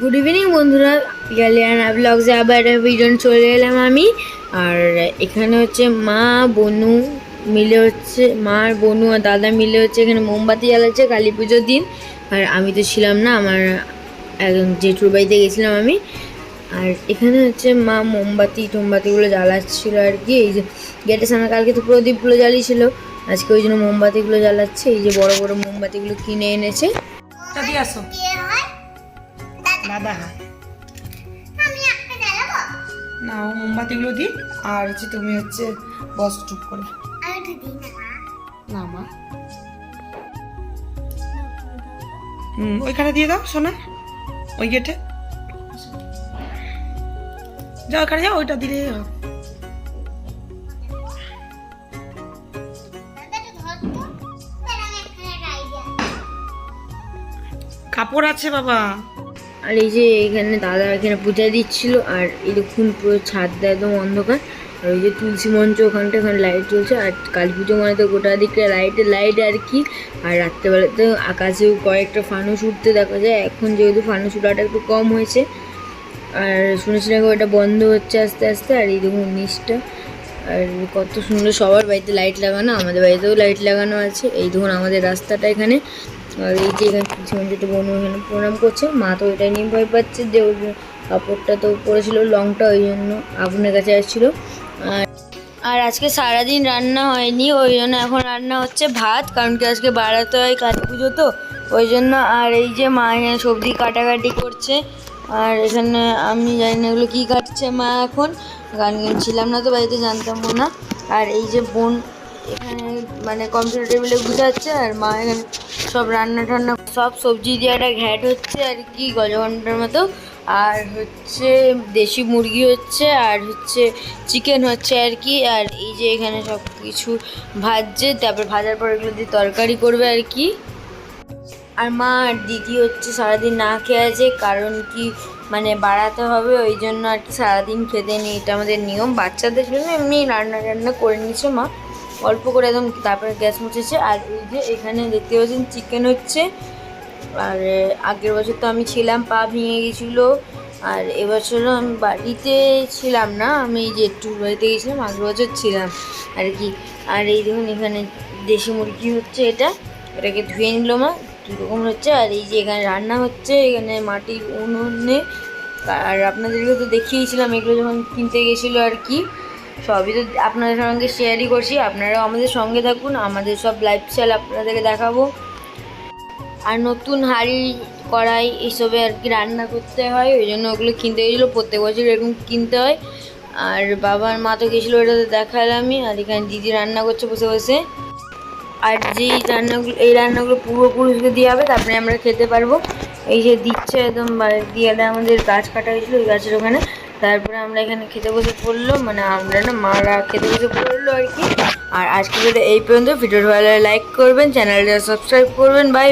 Good evening বন্ধুরা। পিয়ালিয়ানা ব্লগসে আবার video চলে এলাম আমি। আর এখানে হচ্ছে মা বনু মিলে হচ্ছে মা আর বনু আর দাদা মিলে হচ্ছে এখানে মোমবাতি জ্বালাচ্ছে কালী পুজোর দিন। আর আমি তো ছিলাম না আমার একজন জেঠুর বাড়িতে গেছিলাম আমি। আর এখানে হচ্ছে মা মোমবাতি টোমবাতিগুলো জ্বালাচ্ছিলো আর কি। এই যে গেটের সামনে কালকে তো প্রদীপগুলো জ্বালিয়েছিল। আজকে ওই জন্য মোমবাতিগুলো জ্বালাচ্ছে। এই যে বড় বড় মোমবাতিগুলো কিনে এনেছে। তা আসো। দাদা হয়। না ও মোমবাতিগুলো দিই আর হচ্ছে তুমি হচ্ছে বস চুপ করে। না মা। হুম ওইখানে দিয়ে দাও শোনা। ওই গেটে। যাও ওখানে যাও ওইটা দিলে কাপড় আছে বাবা। আর এই যে এখানে দাদা এখানে পূজা দিচ্ছিল, আর এই দেখুন পুরো ছাদটা একদম অন্ধকার, আর ওই যে তুলসী মঞ্চ ওখানটা, ওখানে লাইট জ্বলছে, আর কালী পুজো মানে তো গোটা দিকে লাইটে লাইট আর কি। আর রাত্রেবেলাতে আকাশেও কয়েকটা ফানুস উঠতে দেখা যায়, এখন যেহেতু ফানুস উঠাটা একটু কম হয়েছে, আর শুনেছি নাকি ওটা বন্ধ হচ্ছে আস্তে আস্তে, আর এই দেখুন নিচটা, আর কত সুন্দর সবার বাড়িতে লাইট লাগানো, আমাদের বাড়িতেও লাইট লাগানো আছে, এই দেখুন আমাদের রাস্তাটা এখানে আর এই যে এখানে তুলসী মঞ্চটা বোন এখানে প্রণাম করছে, মা তো এটা নিয়ে ভয় পাচ্ছে যে ওর কাপড়টা তো পরেছিল, লংটা ওই জন্য আগুনের কাছে আসছিল। আর আর আজকে সারাদিন রান্না হয়নি, ওই জন্য এখন রান্না হচ্ছে ভাত, কারণ কি আজকে বাড়াতে হয় কালী পুজো তো, ওই জন্য আর এই যে মা এখানে সবজি কাটাকাটি করছে। আর এখানে আমি জানি না এগুলো কী কাটছে মা এখন, গান ছিলাম না তো, বাড়িতে জানতাম না। আর এই যে বোন এখানে মানে কম্পিউটার টেবিলে গুছাচ্ছে আর মা এখানে সব রান্না টান্না, সব সবজি দিয়ে একটা ঘ্যাট হচ্ছে আর কি গজঘণ্টার মতো। আর হচ্ছে দেশি মুরগি হচ্ছে, আর হচ্ছে চিকেন হচ্ছে আর কি। আর এই যে এখানে সব কিছু ভাজছে, তারপর ভাজার পর এগুলো দিয়ে তরকারি করবে আর কি। আর মা আর দিদি হচ্ছে সারাদিন না খেয়ে আছে, কারণ কি মানে বাড়াতে হবে, ওই জন্য আর কি সারাদিন খেতে নেই। এটা আমাদের নিয়ম, বাচ্চাদের জন্য এমনি রান্না টান্না করে নিচ্ছে মা। অল্প করে একদম তারপরে গ্যাস মুছেছে। আর এই যে এখানে দেখতে পাচ্ছেন চিকেন হচ্ছে। আর আগের বছর তো আমি ছিলাম, পা ভেঙে গেছিল। আর এবছরও আমি বাড়িতে ছিলাম না, আমি যে একটু বাড়িতে গেছিলাম, আগের বছর ছিলাম আর কি। আর এই দেখুন এখানে দেশি মুরগি হচ্ছে এটা, এটাকে ধুয়ে নিল মা দু রকম হচ্ছে। আর এই যে এখানে রান্না হচ্ছে, এখানে মাটির উনুনে। আর আপনাদেরকে তো দেখিয়েছিলাম এগুলো যখন কিনতে গেছিল আর কি। সবই তো আপনাদের সঙ্গে শেয়ারই করছি। আপনারাও আমাদের সঙ্গে থাকুন। আমাদের সব লাইফস্টাইল আপনাদেরকে দেখাবো। আর নতুন হাঁড়ি, কড়াই এইসবে আর কি রান্না করতে হয়। ওই জন্য ওগুলো কিনতে গেছিল। প্রত্যেক বছর এরকম কিনতে হয়। আর বাবার মা তো গেছিল ওটা তো দেখালামই আর এখানে দিদি রান্না করছে বসে বসে। আর যেই রান্নাগুলো, এই রান্নাগুলো পূর্বপুরুষকে দিয়ে হবে, তারপরে আমরা খেতে পারব। এই যে দিচ্ছে একদম দিয়ালে আমাদের গাছ কাটা হয়েছিল, ওই গাছের ওখানে। তারপরে আমরা এখানে খেতে বসে পড়ল মানে আমরা না মারা খেতে বসে পড়ল আর কি। আর আজকে যদি এই পর্যন্ত, ভিডিওটা ভালো লাইক করবেন চ্যানেলটা সাবস্ক্রাইব করবেন বাই